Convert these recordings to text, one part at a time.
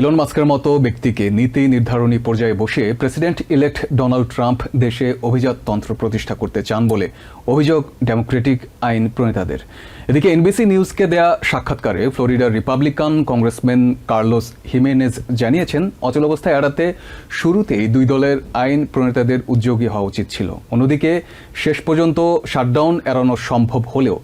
Elon মাস্কের মতো ব্যক্তিকে নীতি নির্ধারণী পর্যায়ে বসে প্রেসিডেন্ট ইলেক্ট ডোনাল্ড ট্রাম্প দেশে অভিজাততন্ত্র প্রতিষ্ঠা করতে চান বলে অভিযোগ ডেমোক্রেটিক আইন প্রণেতাদের। এদিকে এনবিসি নিউজকে দেয়া সাক্ষাৎকারে ফ্লোরিডার রিপাবলিকান কংগ্রেসম্যান কার্লোস হিমেনেজ জানিয়েছেন অচলাবস্থা এড়াতে শুরুতেই দুই দলের আইন প্রণেতাদের উদ্যোগী হওয়া উচিত ছিল। অন্যদিকে, শেষ পর্যন্ত শাটডাউন এড়ানো সম্ভব হলেও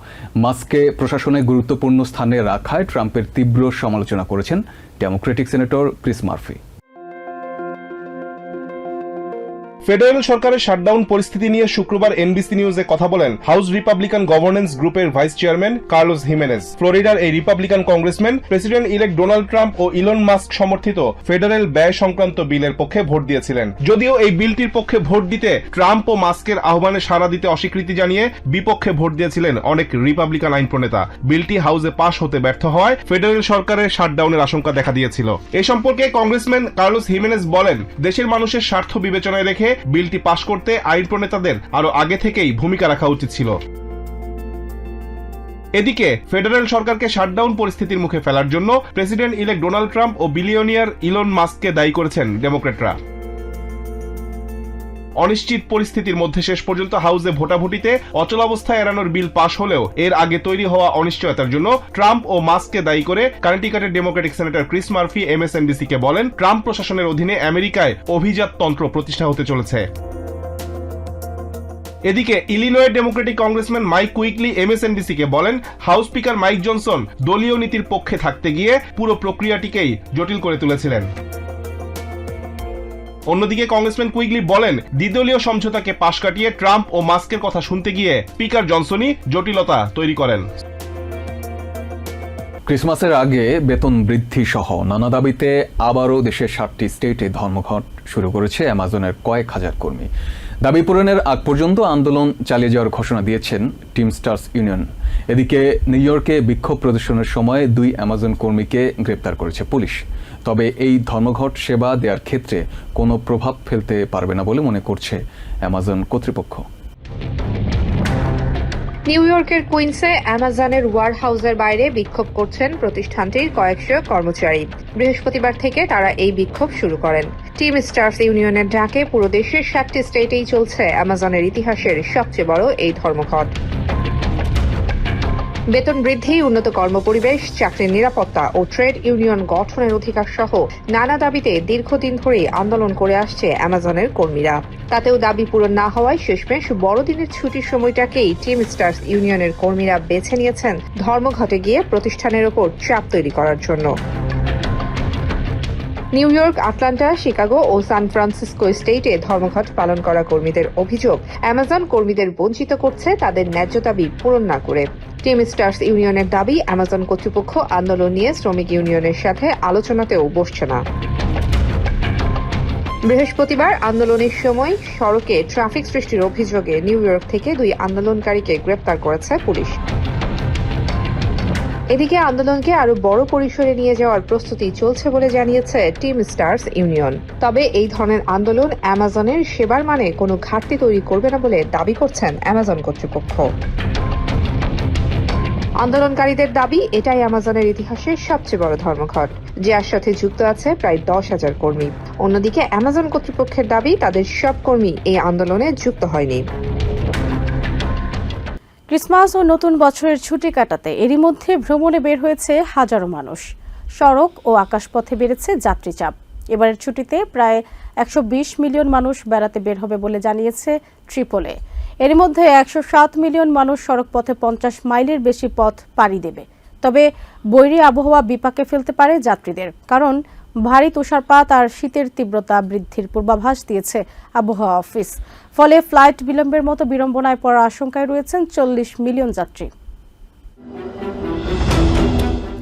মাস্ককে প্রশাসনে গুরুত্বপূর্ণ স্থানে রাখায় ট্রাম্পের তীব্র সমালোচনা করেছেন Democratic senator Chris Murphy. Federal সরকারের শাটডাউন পরিস্থিতি নিয়ে শুক্রবার এনবিসি নিউজে কথা বলেন হাউস রিপাবলিকান গভর্নেন্স গ্রুপের ভাইস চেয়ারম্যান কার্লোস হিমেনেস। ফ্লোরিডার এই Republican congressman, president elect Donald Trump ও ইলন মাস্ক সমর্থিত ফেডারেল ব্যয় সংক্রান্ত বিলের পক্ষে ভোট দিয়েছিলেন। যদিও এই বিলটির পক্ষে ভোট দিতে ট্রাম্প ও মাস্কের আহ্বানে সাড়া দিতে অস্বীকৃতি জানিয়ে বিপক্ষে ভোট দিয়েছিলেন অনেক রিপাবলিকান আইন প্রণেতা বিলটি হাউসে পাশ হতে ব্যর্থ হওয়ায় ফেডারেল সরকারের শাটডাউনের আশঙ্কা দেখা দিয়েছিল। এ সম্পর্কে কংগ্রেসম্যান কার্লোস হিমেনেজ বলেন, দেশের মানুষের স্বার্থ বিবেচনায় রেখে বিলটি পাশ করতে আইন প্রণেতাদের আরও আগে থেকেই ভূমিকা রাখা উচিত ছিল। এদিকে ফেডারেল সরকারকে শাটডাউন পরিস্থিতির মুখে ফেলার জন্য প্রেসিডেন্ট ইলেক্ট ডোনাল্ড ট্রাম্প ও বিলিয়নিয়ার ইলন মাস্ককে দায়ী করেছেন ডেমোক্রেটরা। অনিশ্চিত পরিস্থিতির মধ্যে শেষ পর্যন্ত হাউসে ভোটাভুটিতে অচলাবস্থা এড়ানোর বিল পাশ হলেও এর আগে তৈরি হওয়া অনিশ্চয়তার জন্য ট্রাম্প ও মাস্ককে দায়ী করে কানেটিকাটের Democratic senator Chris Murphy MSNBC কে বলেন, ট্রাম্প প্রশাসনের অধীনে আমেরিকায় অভিজাত তন্ত্র প্রতিষ্ঠা হতে চলেছে। এদিকে ইলিনয়ের Democratic congressman Mike Quigley MSNBC কে বলেন, হাউস স্পিকার মাইক জনসন দলীয় নীতির পক্ষে থাকতে গিয়ে পুরো প্রক্রিয়াটিকেই জটিল করে তুলেছিলেন। অন্যদিকে কংগ্রেসম্যান কুইগলি বলেন, দ্বিদলীয় সমঝোতাকে পাশ কাটিয়ে ট্রাম্প ও মাস্কের কথা শুনতে গিয়ে স্পিকার জনসনই জটিলতা তৈরি করেন। ক্রিসমাসের আগে বেতন বৃদ্ধি সহ নানা দাবিতে আবারও দেশের সাতটি স্টেটে ধর্মঘট শুরু করেছে অ্যামাজনের কয়েক হাজার কর্মী। দাবি পূরণের আগ পর্যন্ত আন্দোলন চালিয়ে যাওয়ার ঘোষণা দিয়েছেন টিম স্টার্স ইউনিয়ন। এদিকে নিউ ইয়র্কে বিক্ষোভ প্রদর্শনের সময় দুই অ্যামাজন কর্মীকে গ্রেপ্তার করেছে পুলিশ। তবে এই ধর্মঘট সেবা দেওয়ার ক্ষেত্রে কোনো প্রভাব ফেলতে পারবে না বলে মনে করছে অ্যামাজন কর্তৃপক্ষ। নিউ ইয়র্কের কুইন্সে অ্যামাজনের ওয়ার হাউসের বাইরে বিক্ষোভ করছেন প্রতিষ্ঠানটির কয়েকশো কর্মচারী। বৃহস্পতিবার থেকে তারা এই বিক্ষোভ শুরু করেন। টিম স্টার্স ইউনিয়নের ডাকে পুরো দেশের সাতটি স্টেটেই চলছে অ্যামাজনের ইতিহাসের সবচেয়ে বড় এই ধর্মঘট। বেতন বৃদ্ধি, উন্নত কর্মপরিবেশ, চাকরির নিরাপত্তা ও ট্রেড ইউনিয়ন গঠনের অধিকার সহ নানা দাবিতে দীর্ঘদিন ধরেই আন্দোলন করে আসছে অ্যামাজনের কর্মীরা। তাতেও দাবি পূরণ না হওয়ায় শেষমেশ বড়দিনের ছুটির সময়টাকেই টিম স্টার্স ইউনিয়নের কর্মীরা বেছে নিয়েছেন ধর্মঘটে গিয়ে প্রতিষ্ঠানের ওপর চাপ তৈরি করার জন্য। নিউ ইয়র্ক, আটলান্টা, শিকাগো ও সান ফ্রান্সিসকো স্টেটে ধর্মঘট পালন করা কর্মীদের অভিযোগ। অ্যামাজন কর্মীদের বঞ্চিত করছে তাদের ন্যায্য দাবি পূরণ না করে। টিম স্টার্স ইউনিয়নের দাবি, অ্যামাজন কর্তৃপক্ষ আন্দোলন নিয়ে শ্রমিক ইউনিয়নের সাথে আলোচনাতেও বসছে না। বৃহস্পতিবার আন্দোলনের সময় সড়কে ট্রাফিক সৃষ্টির অভিযোগে নিউ ইয়র্ক থেকে দুই আন্দোলনকারীকে গ্রেপ্তার করেছে পুলিশ। এদিকে আন্দোলনকে আরও বড় পরিসরে নিয়ে যাওয়ার প্রস্তুতি চলছে বলে জানিয়েছে টিম স্টার্স ইউনিয়ন। তবে এই ধরনের আন্দোলন অ্যামাজনের সেবার মানে কোনো ঘাটতি তৈরি করবে না বলে দাবি করছেন অ্যামাজন কর্তৃপক্ষ। আন্দোলনকারীদের দাবি, এটাই অ্যামাজনের ইতিহাসের সবচেয়ে বড় ধর্মঘট যার সাথে যুক্ত আছে প্রায় দশ হাজার কর্মী। অন্যদিকে অ্যামাজন কর্তৃপক্ষের দাবি, তাদের সব কর্মী এই আন্দোলনে যুক্ত হয়নি। ক্রিসমাস ও নতুন বছরের ছুটি কাটাতে এরই মধ্যে ভ্রমণে বের হয়েছে হাজারো মানুষ। সড়ক ও আকাশপথে বেড়েছে যাত্রী চাপ এবারের ছুটিতে প্রায় একশো বিশ মিলিয়ন মানুষ বেড়াতে বের হবে বলে জানিয়েছে ট্রিপলে। এর মধ্যে একশো সাত মিলিয়ন মানুষ সড়কপথে পঞ্চাশ মাইলের বেশি পথ পাড়ি দেবে। তবে বৈরী আবহাওয়া বিপাকে ফেলতে পারে যাত্রীদের, কারণ ভারী তুষারপাত আর শীতের তীব্রতা বৃদ্ধির পূর্বাভাস দিয়েছে আবহাওয়া অফিস। ফলে ফ্লাইট বিলম্বের মতো বিড়ম্বনায় পড়ার আশঙ্কায় রয়েছেন চল্লিশ মিলিয়ন যাত্রী।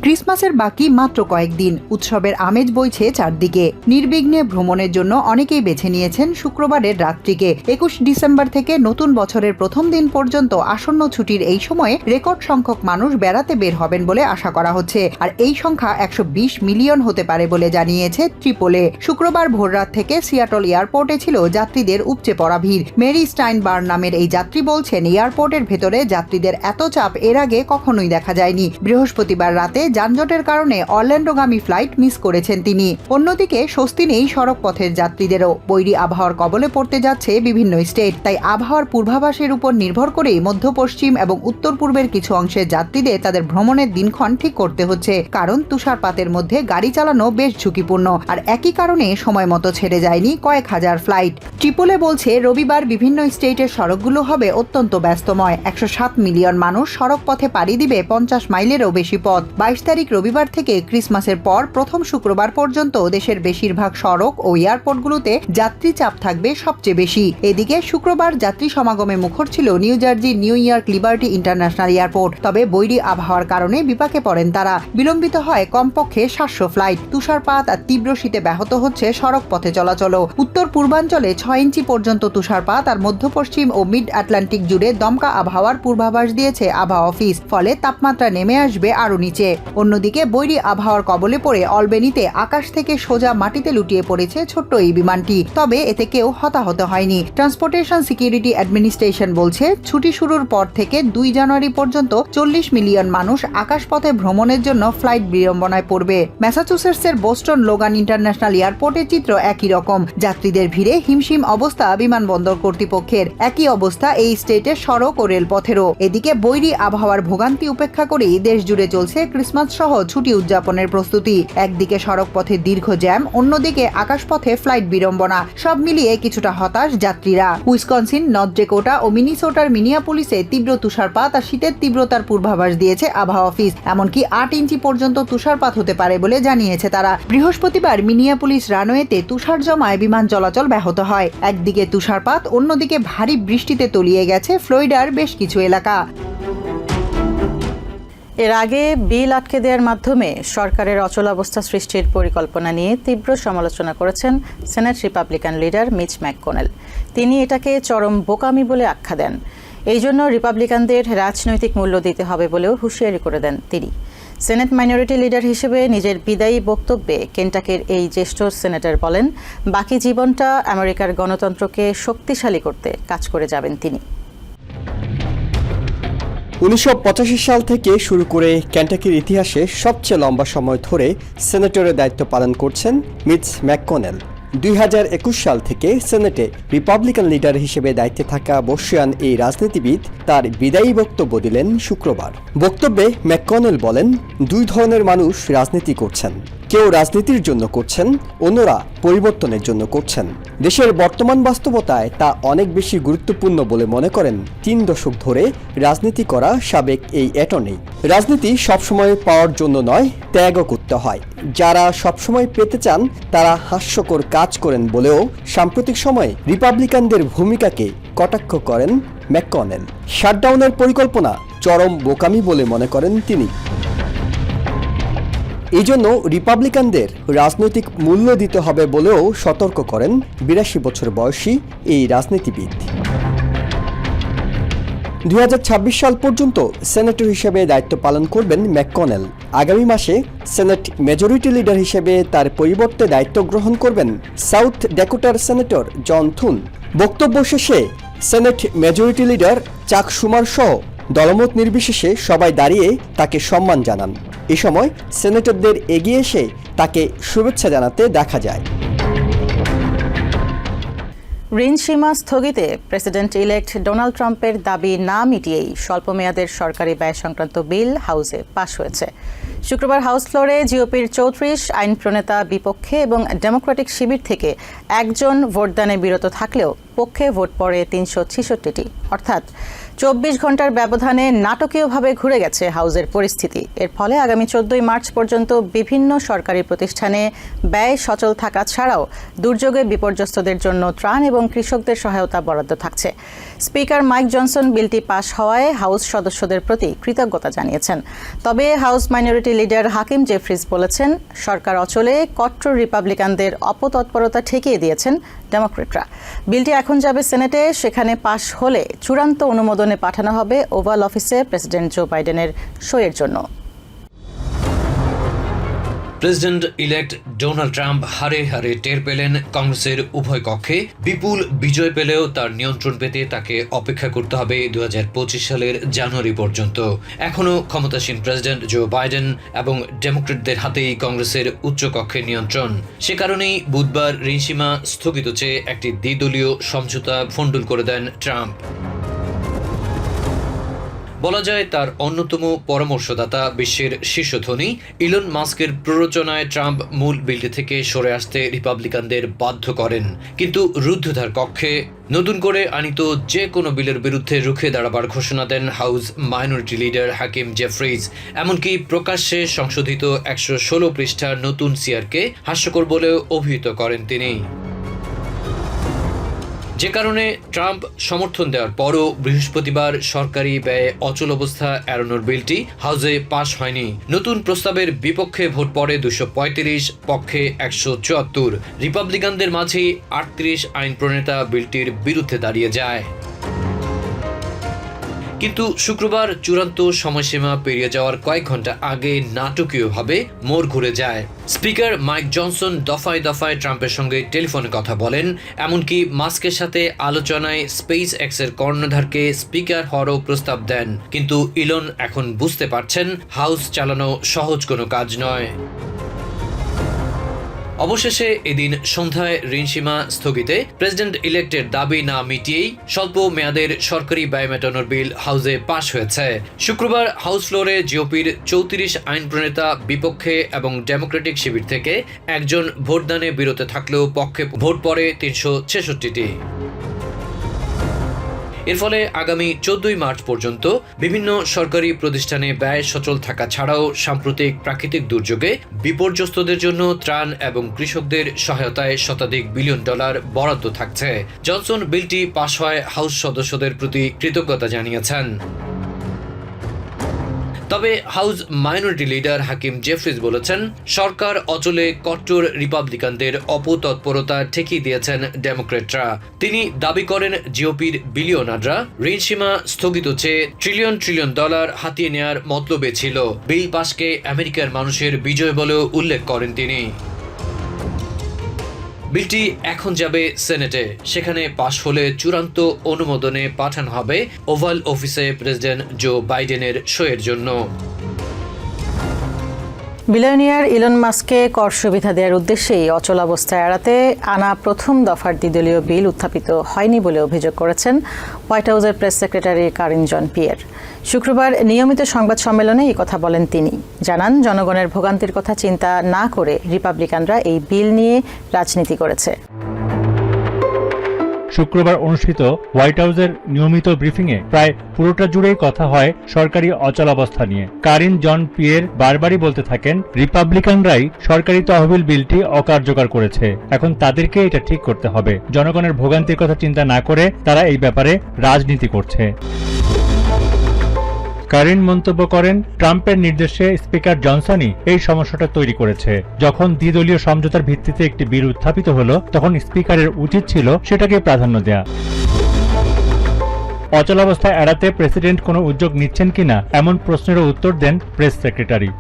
ক্রিসমাসের বাকি মাত্র কয়েকদিন উৎসবের আমেজ বইছে চারদিকে। নির্বিঘ্নে ভ্রমণের জন্য অনেকেই বেছে নিয়েছেন শুক্রবারের রাত্রিকে। একুশ ডিসেম্বর থেকে নতুন বছরের প্রথম দিন পর্যন্ত আসন্ন ছুটির এই সময়ে রেকর্ড সংখ্যক মানুষ বেড়াতে বের হবেন বলে আশা করা হচ্ছে। আর এই সংখ্যা একশো বিশ মিলিয়ন হতে পারে বলে জানিয়েছে ত্রিপোলে শুক্রবার ভোররাত থেকে সিয়াটল এয়ারপোর্টে ছিল যাত্রীদের উপচে পড়া ভিড়। মেরি স্টাইনবার নামের এই যাত্রী বলছেন, এয়ারপোর্টের ভেতরে যাত্রীদের এত চাপ এর আগে কখনোই দেখা যায়নি। বৃহস্পতিবার রাতে যানজটের কারণে অরল্যান্ডোগামী ফ্লাইট মিস করেছেন তিনি। অন্যদিকে স্বস্তি নেই সড়ক পথের যাত্রীদেরও। বৈরী আবহাওয়ার কবলে পড়তে যাচ্ছে বিভিন্ন স্টেট। তাই আবহাওয়ার পূর্বাভাসের উপর নির্ভর করেই মধ্য পশ্চিম এবং উত্তর পূর্বের কিছু অংশের যাত্রীদের তাদের ভ্রমণের দিনক্ষণ ঠিক করতে হচ্ছে। কারণ তুষারপাতের মধ্যে গাড়ি চালানো বেশ ঝুঁকিপূর্ণ। আর একই কারণে সময় মতো ছেড়ে যায়নি কয়েক হাজার ফ্লাইট। ট্রিপলে বলছে, রবিবার বিভিন্ন স্টেটের সড়কগুলো হবে অত্যন্ত ব্যস্তময়। একশো সাত মিলিয়ন মানুষ সড়ক পথে পাড়ি দিবে পঞ্চাশ মাইলেরও বেশি পথ। বাইশ তারিখ রবিবার থেকে ক্রিসমাসের পর প্রথম শুক্রবার পর্যন্ত দেশের বেশিরভাগ সড়ক ও এয়ারপোর্টগুলোতে যাত্রী চাপ থাকবে সবচেয়ে বেশি। এদিকে শুক্রবার যাত্রী সমাগমে মুখর ছিল New Jersey New York, Liberty International Airport. তবে বৈরী আবহাওয়ার কারণে বিপাকে পড়েন তারা। বিলম্বিত হয় কমপক্ষে সাতশো ফ্লাইট। তুষারপাত আর তীব্র শীতে ব্যাহত হচ্ছে সড়ক পথে চলাচলও। উত্তর পূর্বাঞ্চলে ছয় ইঞ্চি পর্যন্ত তুষারপাত আর মধ্য পশ্চিম ও মিড আটলান্টিক জুড়ে দমকা আবহাওয়ার পূর্বাভাস দিয়েছে আবহাওয়া অফিস। ফলে তাপমাত্রা নেমে আসবে আরও নিচে। অন্যদিকে বৈরী আবহাওয়ার কবলে পড়ে অলবেনিতে আকাশ থেকে সোজা মাটিতে লুটিয়ে পড়েছে ছোট্ট এই বিমানটি। তবে এতে কেউ হতাহত হয়নি। ট্রান্সপোর্টেশন সিকিউরিটি অ্যাডমিনিস্ট্রেশন বলছে, ছুটি শুরুর পর থেকে দুই জানুয়ারি পর্যন্ত চল্লিশ মিলিয়ন মানুষ আকাশপথে ভ্রমণের জন্য ফ্লাইট বিড়ম্বনায় পড়বে। ম্যাসাচুসেটসের বোস্টন লোগান ইন্টারন্যাশনাল এয়ারপোর্টের চিত্র একই রকম। যাত্রীদের ভিড়ে হিমশিম অবস্থা বিমানবন্দর কর্তৃপক্ষের। একই অবস্থা এই স্টেটের সড়ক ও রেলপথেরও। এদিকে বৈরী আবহাওয়ার ভোগান্তি উপেক্ষা করেই দেশ জুড়ে চলছে ক্রিসমাস সহ ছুটি উদযাপনের প্রস্তুতি। একদিকে সড়ক পথে দীর্ঘ জ্যাম, অন্যদিকে আকাশপথে ফ্লাইট বিড়ম্বনা। সব মিলিয়ে কিছুটা হতাশ যাত্রীরা। উইসকনসিন নর্থ ডেকোটা ও মিনিসোটার মিনিয়াপুলিসে তীব্র তুষারপাত আর শীতের তীব্রতার পূর্বাভাস দিয়েছে আবহাওয়া অফিস। এমনকি আট ইঞ্চি পর্যন্ত তুষারপাত হতে পারে বলে জানিয়েছে তারা। বৃহস্পতিবার মিনিয়াপুলিস রানওয়েতে তুষার জমায় বিমান চলাচল ব্যাহত হয়। একদিকে তুষারপাত, অন্যদিকে ভারী বৃষ্টিতে তলিয়ে গেছে ফ্লোরিডার বেশ কিছু এলাকা। এর আগে বিল আটকে দেওয়ার মাধ্যমে সরকারের অচলাবস্থা সৃষ্টির পরিকল্পনা নিয়ে তীব্র সমালোচনা করেছেন Senate Republican leader Mitch McConnell. তিনি এটাকে চরম বোকামি বলে আখ্যা দেন। এই জন্য রিপাবলিকানদের রাজনৈতিক মূল্য দিতে হবে বলেও হুঁশিয়ারি করে দেন তিনি। সেনেট মাইনরিটি লিডার হিসেবে নিজের বিদায়ী বক্তব্যে কেন্টাকের এই জ্যেষ্ঠ সেনেটর বলেন, বাকি জীবনটা আমেরিকার গণতন্ত্রকে শক্তিশালী করতে কাজ করে যাবেন তিনি। উনিশশো পঁচাশি সাল থেকে শুরু করে ক্যান্টাকির ইতিহাসে সবচেয়ে লম্বা সময় ধরে সেনেটরের দায়িত্ব পালন করছেন মিটস ম্যাককনেল। দুই হাজার একুশ সাল থেকে সেনেটে রিপাবলিকান লিডার হিসেবে দায়িত্বে থাকা বর্ষিয়ান এই রাজনীতিবিদ তার বিদায়ী বক্তব্য দিলেন শুক্রবার। বক্তব্যে ম্যাককনেল বলেন, দুই ধরনের মানুষ রাজনীতি করছেন। কেউ রাজনীতির জন্য করছেন, অন্যরা পরিবর্তনের জন্য করছেন। দেশের বর্তমান বাস্তবতায় তা অনেক বেশি গুরুত্বপূর্ণ বলে মনে করেন। তিন দশক ধরে রাজনীতি করা সাবেক এই অ্যাটর্নি। রাজনীতি সবসময় পাওয়ার জন্য নয়, ত্যাগও করতে হয়। যারা সবসময় পেতে চান, তারা হাস্যকর কাজ করেন বলেও সাম্প্রতিক সময়ে রিপাবলিকানদের ভূমিকাকে কটাক্ষ করেন ম্যাককনেল। শাটডাউনের পরিকল্পনা চরম বোকামি বলে মনে করেন তিনি। এই জন্য রিপাবলিকানদের রাজনৈতিক মূল্য দিতে হবে বলেও সতর্ক করেন বিরাশি বছর বয়সী এই রাজনীতিবিদ। দুই হাজার ছাব্বিশ সাল পর্যন্ত সেনেটর হিসেবে দায়িত্ব পালন করবেন ম্যাককনেল। আগামী মাসে সেনেট মেজরিটি লিডার হিসেবে তার পরিবর্তে দায়িত্ব গ্রহণ করবেন সাউথ ডেকোটার সেনেটর জন থুন। বক্তব্য শেষে সেনেট মেজরিটি লিডার চাক সুমার সহ দলমত নির্বিশেষে সবাই দাঁড়িয়ে তাকে সম্মান জানান। এ সময় সেনেটরদের এগিয়ে এসে তাকে শুভেচ্ছা জানাতে দেখা যায়। ঋণ সীমা স্থগিতে প্রেসিডেন্ট ইলেক্ট ডোনাল্ড ট্রাম্পের দাবি না মিটিয়েই স্বল্পমেয়াদের সরকারি ব্যয় সংক্রান্ত বিল হাউসে পাশ হয়েছে। শুক্রবার হাউস ফ্লোরে জিওপির চৌত্রিশ আইন প্রণেতা বিপক্ষে এবং ডেমোক্রেটিক শিবির থেকে একজন ভোটদানে বিরত থাকলেও পক্ষে ভোট পড়ে তিনশো ছেষট্টিটি। অর্থাৎ চব্বিশ ঘণ্টার ব্যবধানে নাটকীয়ভাবে ঘুরে গেছে হাউজের পরিস্থিতি। এর ফলে আগামী চোদ্দই মার্চ পর্যন্ত বিভিন্ন সরকারি প্রতিষ্ঠানে ব্যয় সচল থাকা ছাড়াও দুর্যোগে বিপর্যস্তদের জন্য ত্রাণ এবং কৃষকদের সহায়তা বরাদ্দ থাকছে। স্পিকার মাইক জনসন বিলটি পাশ হওয়ায় হাউস সদস্যদের প্রতি কৃতজ্ঞতা জানিয়েছেন। তবে House minority leader Hakeem Jeffries বলেছেন, সরকার অচলে কট্টর রিপাবলিকানদের অপতৎপরতা ঠেকিয়ে দিয়েছেন ডেমোক্রেটরা। বিলটি এখন যাবে সেনেটে, সেখানে পাশ হলে চূড়ান্ত অনুমোদনে পাঠানো হবে ওভাল অফিসে প্রেসিডেন্ট জো বাইডেনের সইয়ের জন্য। প্রেসিডেন্ট ইলেক্ট ডোনাল্ড ট্রাম্প হারে হারে টের পেলেন কংগ্রেসের উভয় কক্ষে। বিপুল বিজয় পেলেও তার নিয়ন্ত্রণ পেতে তাকে অপেক্ষা করতে হবে দু হাজার পঁচিশ সালের জানুয়ারি পর্যন্ত। এখনও ক্ষমতাসীন প্রেসিডেন্ট জো বাইডেন এবং ডেমোক্রেটদের হাতেই কংগ্রেসের উচ্চ কক্ষের নিয়ন্ত্রণ। সে কারণেই বুধবার ঋণসীমা স্থগিত চেয়ে একটি দ্বিদলীয় সমঝোতা ফন্ডুল করে দেন ট্রাম্প। বলা যায় তার অন্যতম পরামর্শদাতা বিশ্বের শীর্ষ ধনী ইলন মাস্কের প্ররোচনায় ট্রাম্প মূল বিলটি থেকে সরে আসতে রিপাবলিকানদের বাধ্য করেন। কিন্তু রুদ্ধদ্বার কক্ষে নতুন করে আনিত যে কোনো বিলের বিরুদ্ধে রুখে দাঁড়াবার ঘোষণা দেন House minority leader Hakeem Jeffries. এমনকি প্রকাশ্যে সংশোধিত একশো ষোলো পৃষ্ঠার নতুন সিআরকে হাস্যকর বলেও অভিহিত করেন তিনি। যে কারণে ট্রাম্প সমর্থন দেওয়ার পরও বৃহস্পতিবার সরকারি ব্যয়ে অচল অবস্থা এড়ানোর বিলটি হাউসে পাশ হয়নি। নতুন প্রস্তাবের বিপক্ষে ভোট পড়ে দুশো পক্ষে একশো চুয়াত্তর। রিপাবলিকানদের মাঝেই আটত্রিশ আইন প্রণেতা বিলটির বিরুদ্ধে দাঁড়িয়ে যায়। কিন্তু শুক্রবার চূড়ান্ত সময়সীমা পেরিয়ে যাওয়ার কয়েক ঘণ্টা আগে নাটকীয়ভাবে মোড় ঘুরে যায়। স্পিকার মাইক জনসন দফায় দফায় ট্রাম্পের সঙ্গে টেলিফোনে কথা বলেন, এমনকি মাস্কের সাথে আলোচনায় স্পেস এক্সের কর্ণধারকে স্পিকার হওয়ারও প্রস্তাব দেন। কিন্তু ইলন এখন বুঝতে পারছেন, হাউস চালানো সহজ কোনো কাজ নয়। অবশেষে এদিন সন্ধ্যায় ঋণসীমা স্থগিতে প্রেসিডেন্ট ইলেক্টের দাবি না মিটিয়েই স্বল্প মেয়াদের সরকারি ব্যয় মেটানোর বিল হাউসে পাশ হয়েছে। শুক্রবার হাউস ফ্লোরে জিওপির চৌত্রিশ আইন প্রণেতা বিপক্ষে এবং ডেমোক্রেটিক শিবির থেকে একজন ভোটদানে বিরত থাকলেও পক্ষে ভোট পড়ে তিনশো ছেষট্টিটি। এর ফলে আগামী চোদ্দই মার্চ পর্যন্ত বিভিন্ন সরকারি প্রতিষ্ঠানে ব্যয় সচল থাকা ছাড়াও সাম্প্রতিক প্রাকৃতিক দুর্যোগে বিপর্যস্তদের জন্য ত্রাণ এবং কৃষকদের সহায়তায় শতাধিক বিলিয়ন ডলার বরাদ্দ থাকছে। জনসন বিলটি পাশ হয় হাউস সদস্যদের প্রতি কৃতজ্ঞতা জানিয়েছেন। তবে House minority leader Hakeem Jeffries বলেছেন, সরকার অচলে কট্টর রিপাবলিকানদের অপতৎপরতা ঠেকিয়ে দিয়েছেন ডেমোক্রেটরা। তিনি দাবি করেন, জিওপির বিলিয়নাররা ঋণসীমা স্থগিত চেয়ে ট্রিলিয়ন ট্রিলিয়ন ডলার হাতিয়ে নেয়ার মতলবে ছিল। বিল পাশকে আমেরিকার মানুষের বিজয় বলেও উল্লেখ করেন তিনি। বিলটি এখন যাবে সেনেটে। সেখানে পাশ হলে চূড়ান্ত অনুমোদনে পাঠানো হবে ওভাল অফিসে প্রেসিডেন্ট জো বাইডেনের শোয়ের জন্য। বিলিয়নিয়ার ইলন মাস্ককে কর সুবিধা দেওয়ার উদ্দেশ্যেই অচলাবস্থা এড়াতে আনা প্রথম দফার দ্বিদলীয় বিল উত্থাপিত হয়নি বলে অভিযোগ করেছেন হোয়াইট হাউসের press secretary Karine Jean Pierre. শুক্রবার নিয়মিত সংবাদ সম্মেলনে এই কথা বলেন তিনি। জানান, জনগণের ভোগান্তির কথা চিন্তা না করে রিপাবলিকানরা এই বিল নিয়ে রাজনীতি করেছে। শুক্রবার অনুষ্ঠিত হোয়াইট হাউসের নিয়মিত ব্রিফিংয়ে প্রায় পুরোটা জুড়েই কথা হয় সরকারি অচলাবস্থা নিয়ে। কারিন জন পিয়ের বারবারই বলতে থাকেন, রিপাবলিকানরাই সরকারি তহবিল বিলটি অকার্যকর করেছে। এখন তাদেরকে এটা ঠিক করতে হবে। জনগণের ভোগান্তির কথা চিন্তা না করে তারা এই ব্যাপারে রাজনীতি করছে। কারিন মন্তব্য করেন, ট্রাম্পের নির্দেশে স্পিকার জনসনই এই সমস্যাটা তৈরি করেছে। যখন দ্বিদলীয় সমঝোতার ভিত্তিতে একটি বিল উত্থাপিত হলো, তখন স্পিকারের উচিত ছিল সেটাকে প্রাধান্য দেয়া। অচলাবস্থা এড়াতে প্রেসিডেন্ট কোনো উদ্যোগ নিচ্ছেন কিনা, এমন প্রশ্নেরও উত্তর দেন প্রেস সেক্রেটারি।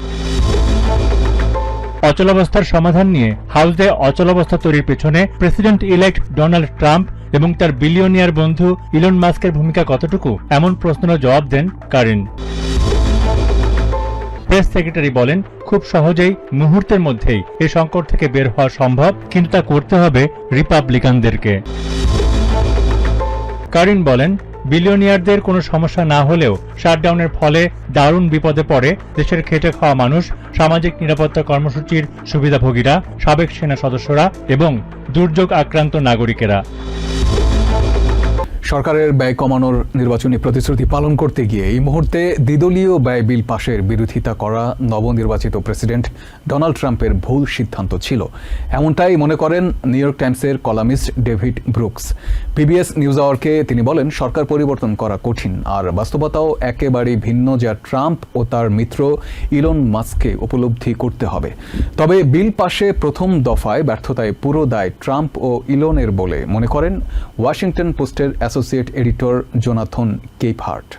অচলাবস্থার সমাধান নিয়ে হাউসে অচলাবস্থা তৈরির পেছনে প্রেসিডেন্ট ইলেক্ট ডোনাল্ড ট্রাম্প এবং তার বিলিয়নিয়ার বন্ধু ইলন মাস্কের ভূমিকা কতটুকু? এমন প্রশ্নেরও জবাব দেন কারিন। প্রেস সেক্রেটারি বলেন, খুব সহজেই মুহূর্তের মধ্যেই এ সংকট থেকে বের হওয়া সম্ভব, কিন্তু তা করতে হবে রিপাবলিকানদেরকে। কারিন বলেন, বিলিয়নিয়ারদের কোনো সমস্যা না হলেও শাটডাউনের ফলে দারুণ বিপদে পড়ে দেশের খেটে খাওয়া মানুষ, সামাজিক নিরাপত্তা কর্মসূচির সুবিধাভোগীরা, সাবেক সেনা সদস্যরা এবং দুর্যোগ আক্রান্ত নাগরিকেরা। সরকারের ব্যয় কমানোর নির্বাচনী প্রতিশ্রুতি পালন করতে গিয়ে এই মুহূর্তে দ্বিদলীয় ব্যয় বিল পাশের বিরোধিতা করা নবনির্বাচিত প্রেসিডেন্ট ডোনাল্ড ট্রাম্পের ভুল সিদ্ধান্ত ছিল। এমনটাই মনে করেন নিউ ইয়র্ক টাইমসের columnist David Brooks. PBS News আওয়ারকে তিনি বলেন, সরকার পরিবর্তন করা কঠিন আর বাস্তবতাও একেবারেই ভিন্ন যা ট্রাম্প ও তার মিত্র ইলন মাস্ককে উপলব্ধি করতে হবে। তবে বিল পাশে প্রথম দফায় ব্যর্থতায় পুরো দায় ট্রাম্প ও ইলনের বলে মনে করেন। ওয়াশিংটন পোস্টের অ্যাসোসিয়েট এডিটর জোনাথন কেপহার্ট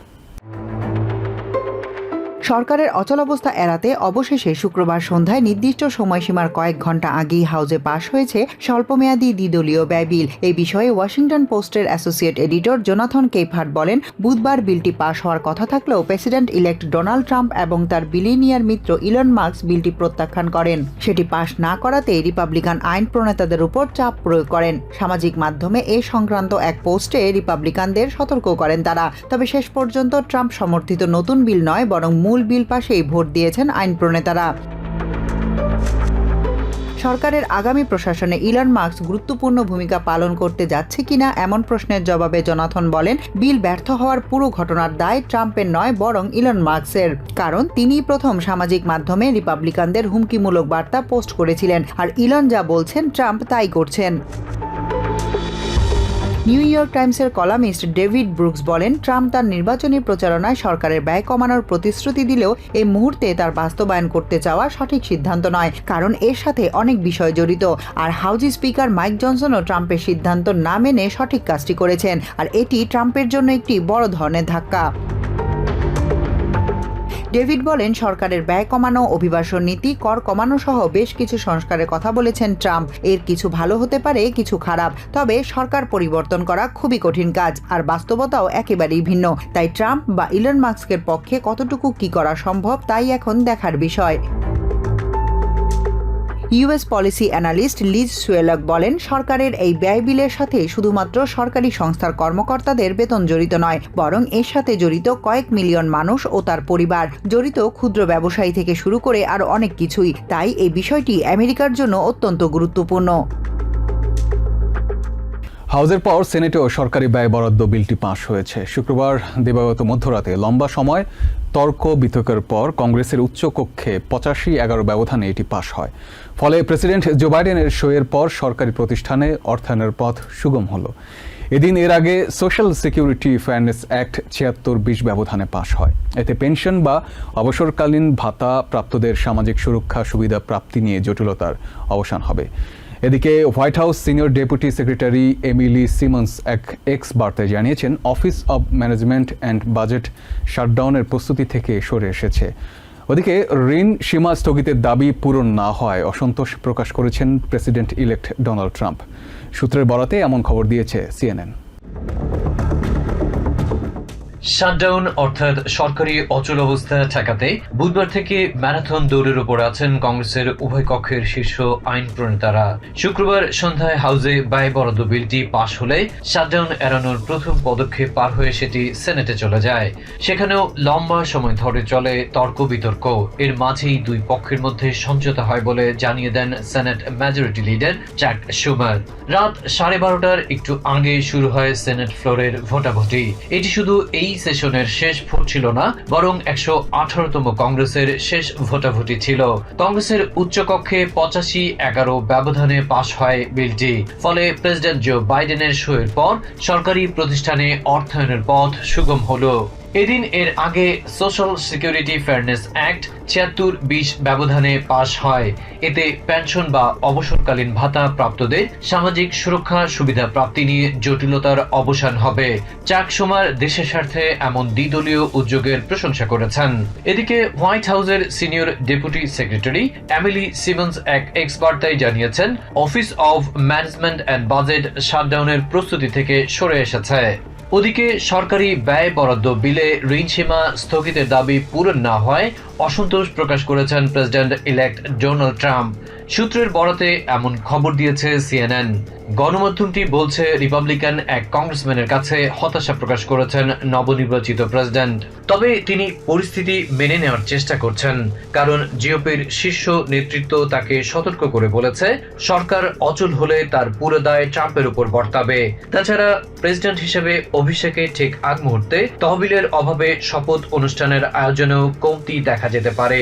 সরকারের অচলাবস্থা এড়াতে অবশেষে শুক্রবার সন্ধ্যায় নির্দিষ্ট সময়সীমার কয়েক ঘণ্টা আগেই হাউজে পাশ হয়েছে স্বল্পমেয়াদী দ্বিদলীয় ব্যয় বিল এই বিষয়ে ওয়াশিংটন পোস্টের অ্যাসোসিয়েট এডিটর জোনাথন কেপহার্ট বলেন, বুধবার বিলটি পাশ হওয়ার কথা থাকলেও প্রেসিডেন্ট ইলেক্ট ডোনাল্ড ট্রাম্প এবং তার বিলিনিয়ার মিত্র ইলন মার্কস বিলটি প্রত্যাখ্যান করেন। সেটি পাশ না করাতে রিপাবলিকান আইন প্রণেতাদের উপর চাপ প্রয়োগ করেন। সামাজিক মাধ্যমে এ সংক্রান্ত এক পোস্টে রিপাবলিকানদের সতর্ক করেন তারা। তবে শেষ পর্যন্ত ট্রাম্প সমর্থিত নতুন বিল নয়, বরং মূল বিল পাশেই ভোট দিয়েছেন আইন প্রণেতারা। সরকারের আগামী প্রশাসনে ইলন মার্কস গুরুত্বপূর্ণ ভূমিকা পালন করতে যাচ্ছে কিনা এমন প্রশ্নের জবাবে জনাথন বলেন, বিল ব্যর্থ হওয়ার পুরো ঘটনার দায় ট্রাম্পের নয়, বরং ইলন মার্কসের। কারণ তিনি প্রথম সামাজিক মাধ্যমে রিপাবলিকানদের হুমকিমূলক বার্তা পোস্ট করেছিলেন, আর ইলন যা বলছেন ট্রাম্প তাই করছেন। নিউ ইয়র্ক টাইমসের কলামিস্ট ডেভিড ব্রুকস বলেন, ট্রাম্প তার নির্বাচনী প্রচারণায় সরকারের ব্যয় কমানোর প্রতিশ্রুতি দিলেও এই মুহূর্তে তার বাস্তবায়ন করতে চাওয়া সঠিক সিদ্ধান্ত নয়, কারণ এর সাথে অনেক বিষয় জড়িত। আর হাউজি স্পিকার মাইক জনসনও ট্রাম্পের সিদ্ধান্ত না মেনে সঠিক কাজটি করেছেন, আর এটি ট্রাম্পের জন্য একটি বড় ধরনের ধাক্কা। ডেভিড বলেন, সরকারের ব্যয় কমানো, অভিবাসন নীতি, কর কমানো সহ বেশ কিছু সংস্কারের কথা বলেছেন ট্রাম্প। এর কিছু ভালো হতে পারে, কিছু খারাপ। তবে সরকার পরিবর্তন করা খুবই কঠিন কাজ, আর বাস্তবতাও একেবারেই ভিন্ন। তাই ট্রাম্প বা ইলন মাস্কের পক্ষে কতটুকু কি করা সম্ভব, তাই এখন দেখার বিষয়। ইউএস পলিসি অ্যানালিস্ট লিজ সুয়েলক বলেন, সরকারের এই ব্যয় বিলের সাথে শুধুমাত্র সরকারি সংস্থার কর্মকর্তাদের বেতন জড়িত নয়, বরং এর সাথে জড়িত কয়েক মিলিয়ন মানুষ ও তার পরিবার। জড়িত ক্ষুদ্র ব্যবসায়ী থেকে শুরু করে আর অনেক কিছুই। তাই এই বিষয়টি আমেরিকার জন্য অত্যন্ত গুরুত্বপূর্ণ। হাউজের পর সেনেটেও সরকারি ব্যয় বরাদ্দ বিলটি পাশ হয়েছে। শুক্রবার দিবাগত মধ্যরাতে লম্বা সময় তর্ক বিতর্কের পর কংগ্রেসের উচ্চকক্ষে পঁচাশি এগারো ব্যবধানে এটি পাশ হয়। ফলে প্রেসিডেন্ট জো বাইডেনের সইয়ের পর সরকারি প্রতিষ্ঠানে অর্থায়নের পথ সুগম হলো। এদিন এর আগে সোশ্যাল সিকিউরিটি ফেয়ারনেস অ্যাক্ট ছিয়াত্তর বিশ ব্যবধানে পাশ হয়। এতে পেনশন বা অবসরকালীন ভাতা প্রাপ্তদের সামাজিক সুরক্ষা সুবিধা প্রাপ্তি নিয়ে জটিলতার অবসান হবে। এদিকে White House senior deputy secretary Emilie Simons এক এক্স বার্তায় জানিয়েছেন, Office of Management and Budget শাটডাউনের প্রস্তুতি থেকে সরে এসেছে। ওদিকে ঋণ সীমা স্থগিতের দাবি পূরণ না হয়, অসন্তোষ প্রকাশ করেছেন প্রেসিডেন্ট ইলেক্ট ডোনাল্ড ট্রাম্প। সূত্রের বরাতে এমন খবর দিয়েছে সিএনএন। শাটডাউন, অর্থাৎ সরকারি অচল অবস্থা ঠেকাতে বুধবার থেকে ম্যারাথন দৌড়ের উপর আছেন কংগ্রেসের উভয় কক্ষের শীর্ষ আইন প্রণেতারা। শুক্রবার সন্ধ্যায় হাউসে ব্যয় বরাদ্দ বিলটি পাশ হলে শাটডাউন এড়ানোর প্রথম পদক্ষেপ পার হয়ে সেটি সেনেটে চলে যায়। সেখানেও লম্বা সময় ধরে চলে তর্ক বিতর্ক। এর মাঝেই দুই পক্ষের মধ্যে সমঝোতা হয় বলে জানিয়ে দেন Senate majority leader Chuck Schumer. রাত সাড়ে বারোটার একটু আগে শুরু হয় সেনেট ফ্লোরের ভোটাভুটি। এটি শুধু এই সেশনের শেষ ভোট ছিল না, বরং একশো আঠারোতম কংগ্রেসের শেষ ভোটাভুটি ছিল। কংগ্রেসের উচ্চকক্ষে পঁচাশি এগারো ব্যবধানে পাশ হয় বিলটি। ফলে প্রেসিডেন্ট জো বাইডেনের শোয়ের পর সরকারি প্রতিষ্ঠানে অর্থায়নের পথ সুগম হলো। এদিন এর আগে সোশ্যাল সিকিউরিটি ফেয়ারনেস অ্যাক্ট ছিয়াত্তর বিশ ব্যবধানে পাশ হয়। এতে পেনশন বা অবসরকালীন ভাতা প্রাপ্তদের সামাজিক সুরক্ষা সুবিধা প্রাপ্তি নিয়ে জটিলতার অবসান হবে। চাক সুমার দেশের স্বার্থে এমন দ্বিদলীয় উদ্যোগের প্রশংসা করেছেন। এদিকে হোয়াইট হাউসের senior deputy secretary Emilie Simons এক এক্স বার্তায় জানিয়েছেন Office of Management and Budget শাটডাউনের প্রস্তুতি থেকে সরে এসেছে। ওদিকে সরকারি ব্যয় বরাদ্দ বিলে ঋণ সীমা স্থগিতের দাবি পূরণ না হয় অসন্তোষ প্রকাশ করেছেন প্রেসিডেন্ট ইলেক্ট ডোনাল্ড ট্রাম্প। সূত্রের বরাতে এমন খবর দিয়েছে সিএনএন। গণমাধ্যমটি বলছে রিপাবলিকান এক কংগ্রেসম্যানের কাছে হতাশা প্রকাশ করেছেন নবনির্বাচিত প্রেসিডেন্ট তবে তিনি পরিস্থিতি মেনে নেওয়ার চেষ্টা করছেন, কারণ জিওপির শীর্ষ নেতৃত্ব তাকে সতর্ক করে বলেছে, সরকার অচল হলে তার পুরো দায় ট্রাম্পের উপর বর্তাবে। তাছাড়া প্রেসিডেন্ট হিসেবে অভিষেকে ঠিক আগ মুহূর্তে তহবিলের অভাবে শপথ অনুষ্ঠানের আয়োজনেও কমতি দেখা যেতে পারে।